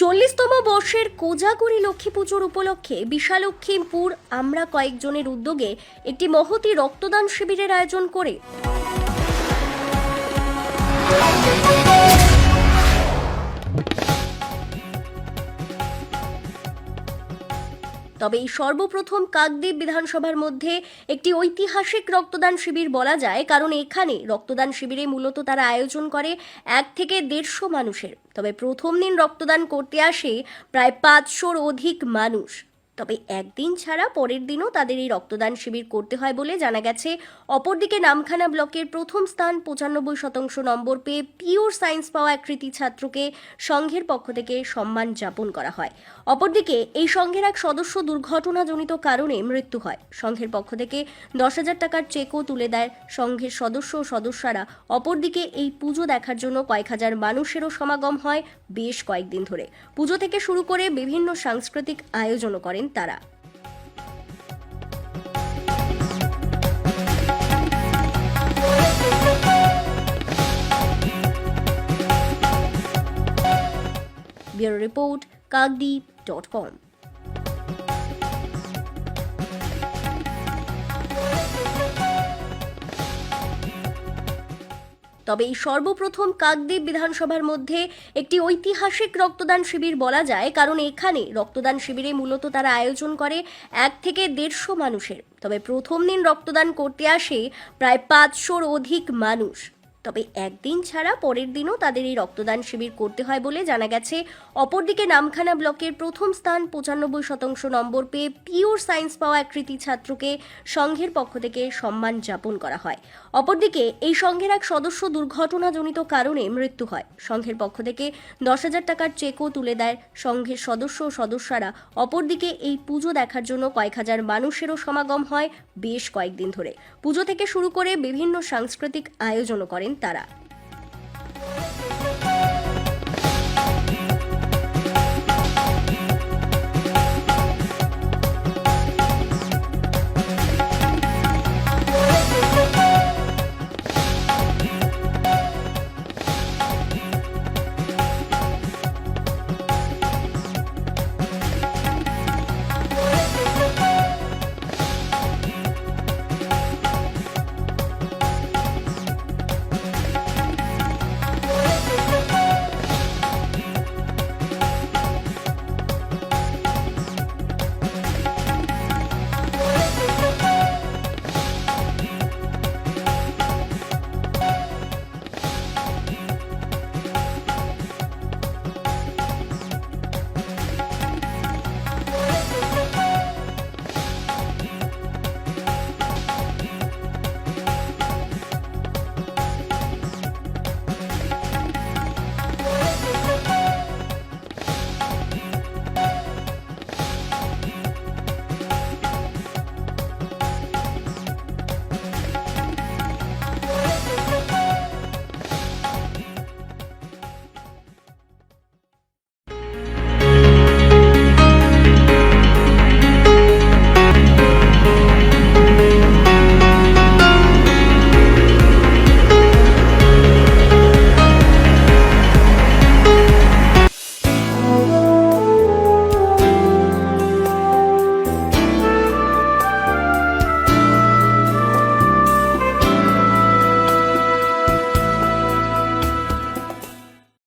চল্লিশতম বর্ষের কোজাগরি লক্ষ্মী পুজোর উপলক্ষে বিশালক্ষীমপুর আমরা কয়েকজনের উদ্যোগে একটি মহতি রক্তদান শিবিরের আয়োজন করে। তবে এই সর্বপ্রথম কাকদ্বীপ বিধানসভার মধ্যে একটি ঐতিহাসিক রক্তদান শিবির বলা যায়, কারণ এখানে রক্তদান শিবিরে মূলত তারা আয়োজন করে এক থেকে দেড়শো মানুষের। তবে প্রথম দিন রক্তদান করতে আসে প্রায় পাঁচশোর অধিক মানুষ। তবে একদিন ছাড়া পরের দিনও তাদের এই রক্তদান শিবির করতে হয় বলে জানা গেছে। অপরদিকে নামখানা ব্লকের প্রথম স্থান পঁচানব্বই শতাংশ নম্বর পেয়ে পিওর সায়েন্স পাওয়া এক কৃতি ছাত্রকে সংঘের পক্ষ থেকে সম্মান যাপন করা হয়। অপরদিকে এই সংঘের এক সদস্য দুর্ঘটনাজনিত কারণে মৃত্যু হয়। সংঘের পক্ষ থেকে দশ হাজার টাকার চেকও তুলে দেয় সংঘের সদস্য ও সদস্যরা। অপরদিকে এই পুজো দেখার জন্য কয়েক হাজার মানুষেরও সমাগম হয় বেশ কয়েকদিন ধরে। পুজো থেকে শুরু করে বিভিন্ন সাংস্কৃতিক আয়োজনও করেন তারা। Bureau report Kakdwip dot com. তবে এই সর্বপ্রথম কাকদ্বীপ বিধানসভার মধ্যে একটি ঐতিহাসিক রক্তদান শিবির বলা যায়, কারণ এখানে রক্তদান শিবিরে মূলত তারা আয়োজন করে এক থেকে দেড়শো মানুষের। তবে প্রথম দিন রক্তদান করতে আসে প্রায় পাঁচশোর অধিক মানুষ। তবে একদিন ছাড়া পরের দিনও তাদের এই রক্তদান শিবির করতে হয় বলে জানা গেছে। অপরদিকে নামখানা ব্লকের প্রথম স্থান পঁচানব্বই শতাংশ নম্বর পেয়ে পিওর সায়েন্স পাওয়া এক কৃতি ছাত্রকে সংঘের পক্ষ থেকে সম্মান যাপন করা হয়। অপরদিকে এই সংঘের এক সদস্য দুর্ঘটনাজনিত কারণে মৃত্যু হয়। সংঘের পক্ষ থেকে দশ হাজার টাকার চেকও তুলে দেয় সংঘের সদস্য ও সদস্যরা। অপরদিকে এই পুজো দেখার জন্য কয়েক হাজার মানুষেরও সমাগম হয় বেশ কয়েকদিন ধরে। পুজো থেকে শুরু করে বিভিন্ন সাংস্কৃতিক আয়োজনও করেন তারা।